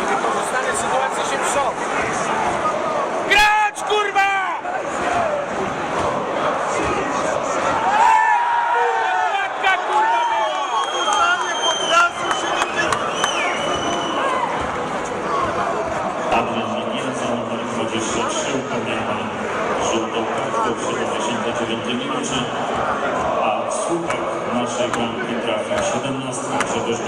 Niewykorzystana sytuacja się pszą. Grać, kurwa! Matka, kurwa, była! Adrian Minielca, numer 23, upomniana żółtą kartką w 79 minucie, a słupek pierwszej bramki trafia. 17 Grzegorz